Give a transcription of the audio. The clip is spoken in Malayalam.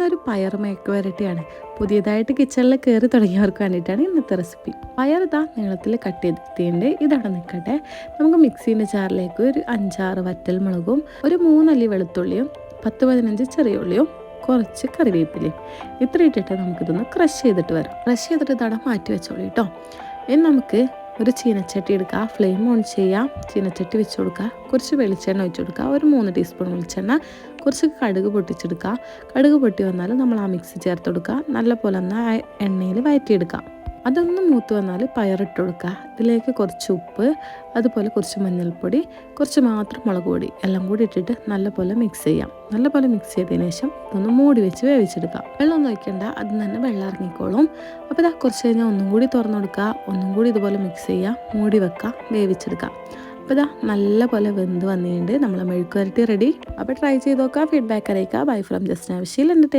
ഇന്നൊരു പയർ മേക്ക് വരട്ടിയാണ്. പുതിയതായിട്ട് കിച്ചണിൽ കയറി തുടങ്ങിയവർക്ക് വേണ്ടിയിട്ടാണ് ഇന്നത്തെ റെസിപ്പി. പയർ ഇതാ നീളത്തിൽ കട്ട് ചെയ്തിട്ടുണ്ട്. ഇതവിടെ നിൽക്കട്ടെ നമുക്ക് മിക്സീന്റെ ചാറിലേക്ക് ഒരു അഞ്ചാറ് വറ്റൽ മുളകും ഒരു മൂന്നല്ലി വെളുത്തുള്ളിയും പത്ത് പതിനഞ്ച് ചെറിയ ഉള്ളിയും കുറച്ച് കറിവേപ്പിലയും. ഇത്ര ഇട്ടിട്ട് നമുക്കിതൊന്ന് ക്രഷ് ചെയ്തിട്ട് വരാം. ക്രഷ് ചെയ്തിട്ട് ഇതവിടെ മാറ്റി വെച്ചോളൂ കേട്ടോ ഇനി നമുക്ക് ഒരു ചീനച്ചട്ടി എടുക്കുക ഫ്ലെയിം ഓൺ ചെയ്യുക ചീനച്ചട്ടി വെച്ച് കൊടുക്കുക കുറച്ച് വെളിച്ചെണ്ണ ഒഴിച്ച് കൊടുക്കുക ഒരു മൂന്ന് ടീസ്പൂൺ വെളിച്ചെണ്ണ കുറച്ച് കടുക് പൊട്ടിച്ചെടുക്കുക. കടുക് പൊട്ടി വന്നാൽ നമ്മൾ ആ മിക്സി ചേർത്ത് കൊടുക്കുക. നല്ല പോലെ ഒന്ന് എണ്ണയിൽ വയറ്റിയെടുക്കാം അതൊന്ന് മൂത്ത് വന്നാൽ പയറിട്ട് കൊടുക്കുക. ഇതിലേക്ക് കുറച്ച് ഉപ്പ് അതുപോലെ കുറച്ച് മഞ്ഞൾപ്പൊടി കുറച്ച് മാത്രം മുളക് പൊടി എല്ലാം കൂടി ഇട്ടിട്ട് നല്ലപോലെ മിക്സ് ചെയ്യാം. നല്ലപോലെ മിക്സ് ചെയ്തതിന് ശേഷം ഒന്ന് മൂടി വെച്ച് വേവിച്ചെടുക്കാം. വെള്ളമൊന്നും ഒഴിക്കണ്ട അത് തന്നെ വെള്ളം ഇറങ്ങിക്കോളും. അപ്പോൾ ഇതാ കുറച്ച് കഴിഞ്ഞാൽ ഒന്നും കൂടി തുറന്നു കൊടുക്കുക. ഒന്നും കൂടി ഇതുപോലെ മിക്സ് ചെയ്യുക. മൂടി വെക്കുക വേവിച്ചെടുക്കാം അപ്പോൾ ഇതാ നല്ലപോലെ വെന്ത് വന്നിട്ടുണ്ട്. നമ്മളെ മെഴുക്കുവരട്ടി റെഡി അപ്പോൾ ട്രൈ ചെയ്ത് നോക്കുക. ഫീഡ്ബാക്ക് അറിയിക്കുക. ബൈ ഫ്രം ജസ്റ്റ് ആവശ്യമില്ല